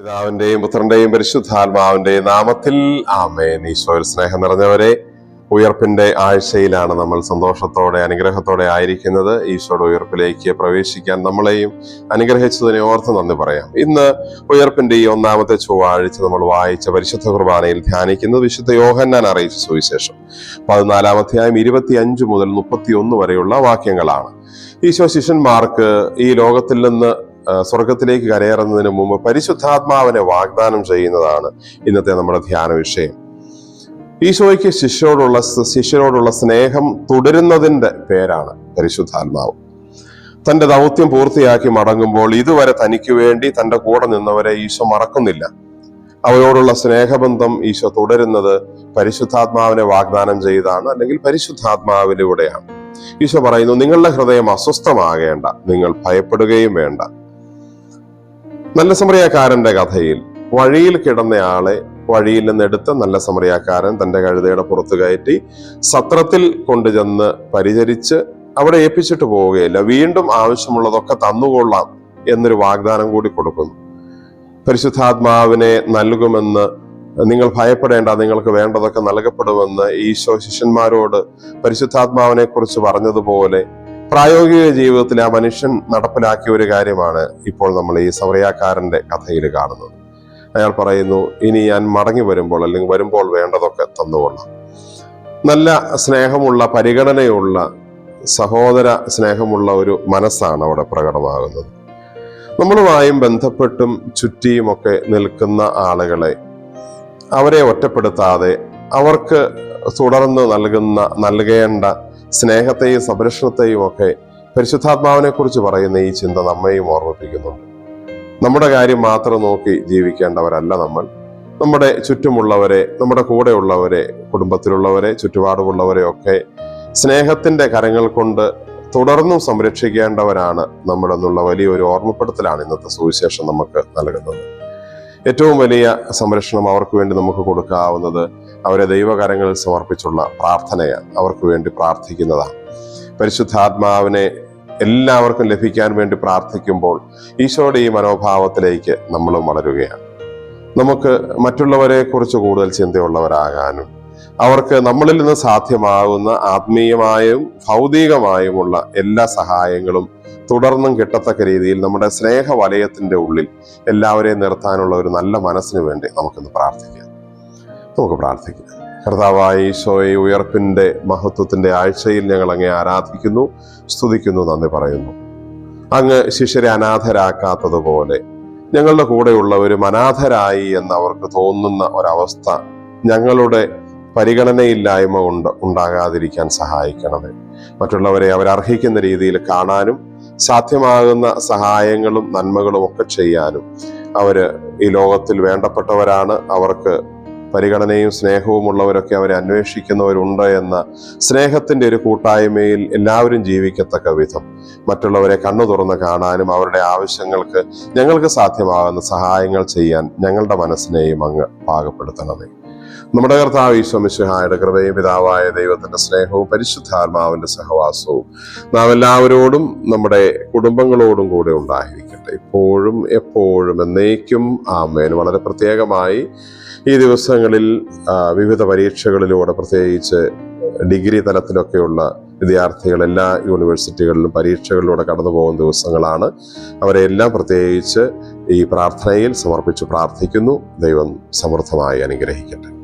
പിതാവിന്റെയും പുത്രന്റെയും പരിശുദ്ധാത്മാവിന്റെയും നാമത്തിൽ ആമേൻ. ഈശോയിൽ സ്നേഹം നിറഞ്ഞവരെ ഉയർപ്പിന്റെ ആഴ്ചയിലാണ് നമ്മൾ സന്തോഷത്തോടെ അനുഗ്രഹത്തോടെ ആയിരിക്കുന്നത്. ഈശോയുടെ ഉയർപ്പിലേക്ക് പ്രവേശിക്കാൻ നമ്മളെയും അനുഗ്രഹിച്ചതിനെ ഓർത്ത് നന്ദി പറയാം. ഇന്ന് ഉയർപ്പിന്റെ ഈ ഒന്നാമത്തെ ചൊവ്വാഴ്ച നമ്മൾ വായിച്ച പരിശുദ്ധ കുർബാനയിൽ ധ്യാനിക്കുന്നത് വിശുദ്ധ യോഹന്നാൻ അറിയിച്ച സുവിശേഷം. പതിനാലാമധ്യായം ഇരുപത്തി അഞ്ച് മുതൽ മുപ്പത്തി ഒന്ന് വരെയുള്ള വാക്യങ്ങളാണ്. ഈശോ ശിഷ്യന്മാർക്ക് ഈ ലോകത്തിൽ നിന്ന് സ്വർഗത്തിലേക്ക് കരയേറുന്നതിന് മുമ്പ് പരിശുദ്ധാത്മാവിനെ വാഗ്ദാനം ചെയ്യുന്നതാണ് ഇന്നത്തെ നമ്മുടെ ധ്യാന വിഷയം. ഈശോയ്ക്ക് ശിഷ്യോടുള്ള ശിഷ്യനോടുള്ള സ്നേഹം തുടരുന്നതിന്റെ പേരാണ് പരിശുദ്ധാത്മാവ്. തന്റെ ദൗത്യം പൂർത്തിയാക്കി മടങ്ങുമ്പോൾ ഇതുവരെ തനിക്ക് വേണ്ടി തന്റെ കൂടെ നിന്നവരെ ഈശോ മറക്കുന്നില്ല. അവരോടുള്ള സ്നേഹബന്ധം ഈശോ തുടരുന്നത് പരിശുദ്ധാത്മാവിനെ വാഗ്ദാനം ചെയ്താണ് അല്ലെങ്കിൽ പരിശുദ്ധാത്മാവിലൂടെയാണ്. ഈശോ പറയുന്നു നിങ്ങളുടെ ഹൃദയം അസ്വസ്ഥമാകേണ്ട നിങ്ങൾ ഭയപ്പെടുകയും വേണ്ട. നല്ല സമറിയാക്കാരന്റെ കഥയിൽ വഴിയിൽ കിടന്നയാളെ വഴിയിൽ നിന്നെടുത്ത് നല്ല സമറിയാക്കാരൻ തന്റെ കഴുതയുടെ പുറത്തു കയറ്റി സത്രത്തിൽ കൊണ്ടുചെന്ന് പരിചരിച്ച് അവിടെ ഏൽപ്പിച്ചിട്ട് പോവുകയില്ല. വീണ്ടും ആവശ്യമുള്ളതൊക്കെ തന്നുകൊള്ളാം എന്നൊരു വാഗ്ദാനം കൂടി കൊടുക്കുന്നു. പരിശുദ്ധാത്മാവിനെ നൽകുമെന്ന് നിങ്ങൾ ഭയപ്പെടേണ്ട നിങ്ങൾക്ക് വേണ്ടതൊക്കെ നൽകപ്പെടുമെന്ന് ഈശോ ശിഷ്യന്മാരോട് പരിശുദ്ധാത്മാവിനെ കുറിച്ച് പറഞ്ഞതുപോലെ പ്രായോഗിക ജീവിതത്തിൽ ആ മനുഷ്യൻ നടപ്പിലാക്കിയ ഒരു കാര്യമാണ് ഇപ്പോൾ നമ്മൾ ഈ സൗറയാക്കാരന്റെ കഥയിൽ കാണുന്നത്. അയാൾ പറയുന്നു ഇനി ഞാൻ മടങ്ങി വരുമ്പോൾ അല്ലെങ്കിൽ വരുമ്പോൾ വേണ്ടതൊക്കെ തന്നുകൊള്ളാം. നല്ല സ്നേഹമുള്ള പരിഗണനയുള്ള സഹോദര സ്നേഹമുള്ള ഒരു മനസ്സാണ് അവിടെ പ്രകടമാകുന്നത്. നമ്മളുമായും ബന്ധപ്പെട്ടും ചുറ്റിയുമൊക്കെ നിൽക്കുന്ന ആളുകളെ അവരെ ഒറ്റപ്പെടുത്താതെ അവർക്ക് തുടർന്ന് നൽകുന്ന നൽകേണ്ട സ്നേഹത്തെയും സംരക്ഷണത്തെയും ഒക്കെ പരിശുദ്ധാത്മാവിനെ കുറിച്ച് പറയുന്ന ഈ ചിന്ത നമ്മയും ഓർമ്മിപ്പിക്കുന്നുണ്ട്. നമ്മുടെ കാര്യം മാത്രം നോക്കി ജീവിക്കേണ്ടവരല്ല നമ്മൾ. നമ്മുടെ ചുറ്റുമുള്ളവരെ നമ്മുടെ കൂടെയുള്ളവരെ കുടുംബത്തിലുള്ളവരെ ചുറ്റുപാടുമുള്ളവരെ ഒക്കെ സ്നേഹത്തിന്റെ കരങ്ങൾ കൊണ്ട് തുടർന്നും സംരക്ഷിക്കേണ്ടവരാണ് നമ്മളെന്നുള്ള വലിയൊരു ഓർമ്മപ്പെടുത്തലാണ് ഇന്നത്തെ സുവിശേഷം നമുക്ക് നൽകുന്നത്. ഏറ്റവും വലിയ സംരക്ഷണം അവർക്ക് വേണ്ടി നമുക്ക് കൊടുക്കാവുന്നത് അവരെ ദൈവകരങ്ങളിൽ സമർപ്പിച്ചുള്ള പ്രാർത്ഥനയാണ് അവർക്ക് വേണ്ടി പ്രാർത്ഥിക്കുന്നതാണ്. പരിശുദ്ധാത്മാവിനെ എല്ലാവർക്കും ലഭിക്കാൻ വേണ്ടി പ്രാർത്ഥിക്കുമ്പോൾ ഈശോയുടെ ഈ മനോഭാവത്തിലേക്ക് നമ്മളും വളരുകയാണ്. നമുക്ക് മറ്റുള്ളവരെ കുറിച്ച് കൂടുതൽ ചിന്തയുള്ളവരാകാനും അവർക്ക് നമ്മളിൽ നിന്ന് സാധ്യമാകുന്ന ആത്മീയമായും ഭൗതികമായുമുള്ള എല്ലാ സഹായങ്ങളും തുടർന്നും കിട്ടത്തക്ക രീതിയിൽ നമ്മുടെ സ്നേഹവലയത്തിന്റെ ഉള്ളിൽ എല്ലാവരെയും നിർത്താനുള്ള ഒരു നല്ല മനസ്സിന് വേണ്ടി നമുക്കിന്ന് പ്രാർത്ഥിക്കാം. നമുക്ക് പ്രാർത്ഥിക്കാം. കർത്താവായ ഈശോയെ ഉയർപ്പിന്റെ മഹത്വത്തിന്റെ ആഴ്ചയിൽ ഞങ്ങൾ അങ്ങേ ആരാധിക്കുന്നു സ്തുതിക്കുന്നു നന്ദി പറയുന്നു. അങ്ങ് ശിഷ്യരെ അനാഥരാക്കാത്തതുപോലെ ഞങ്ങളുടെ കൂടെയുള്ളവരും അനാഥരായി എന്ന് അവർക്ക് തോന്നുന്ന ഒരവസ്ഥ ഞങ്ങളുടെ പരിഗണനയില്ലായ്മ ഉണ്ട് ഉണ്ടാകാതിരിക്കാൻ സഹായിക്കണമേ. മറ്റുള്ളവരെ അവരർഹിക്കുന്ന രീതിയിൽ കാണാനും സാധ്യമാകുന്ന സഹായങ്ങളും നന്മകളും ഒക്കെ ചെയ്യാനും അവർ ഈ ലോകത്തിൽ വേണ്ടപ്പെട്ടവരാണ്. അവർക്ക് പരിഗണനയും സ്നേഹവും ഉള്ളവരൊക്കെ അവരെ അന്വേഷിക്കുന്നവരുണ്ട് എന്ന സ്നേഹത്തിന്റെ ഒരു കൂട്ടായ്മയിൽ എല്ലാവരും ജീവിക്കത്തക്ക വിധം. മറ്റുള്ളവരെ കണ്ണു തുറന്ന് കാണാനും അവരുടെ ആവശ്യങ്ങൾക്ക് ഞങ്ങൾക്ക് സാധ്യമാകുന്ന സഹായങ്ങൾ ചെയ്യാൻ ഞങ്ങളുടെ മനസ്സിനെയും അങ്ങ് പാകപ്പെടുത്തണമേ. നമ്മുടെ കർത്താവ് ഈശ്വമിശ്വഹായുടെ കൃപയും പിതാവായ ദൈവത്തിന്റെ സ്നേഹവും പരിശുദ്ധാത്മാവിന്റെ സഹവാസവും നാം എല്ലാവരോടും നമ്മുടെ കുടുംബങ്ങളോടും കൂടെ ഉണ്ടായിരിക്കട്ടെ. ഇപ്പോഴും എപ്പോഴും എന്നേക്കും ആമേൻ. വളരെ പ്രത്യേകമായി ഈ ദിവസങ്ങളിൽ വിവിധ പരീക്ഷകളിലൂടെ പ്രത്യേകിച്ച് ഡിഗ്രി തലത്തിലൊക്കെയുള്ള വിദ്യാർത്ഥികൾ എല്ലാ യൂണിവേഴ്സിറ്റികളിലും പരീക്ഷകളിലൂടെ കടന്നു പോകുന്ന ദിവസങ്ങളാണ്. അവരെല്ലാം പ്രത്യേകിച്ച് ഈ പ്രാർത്ഥനയിൽ സമർപ്പിച്ച് പ്രാർത്ഥിക്കുന്നു. ദൈവം സമൃദ്ധമായി അനുഗ്രഹിക്കട്ടെ.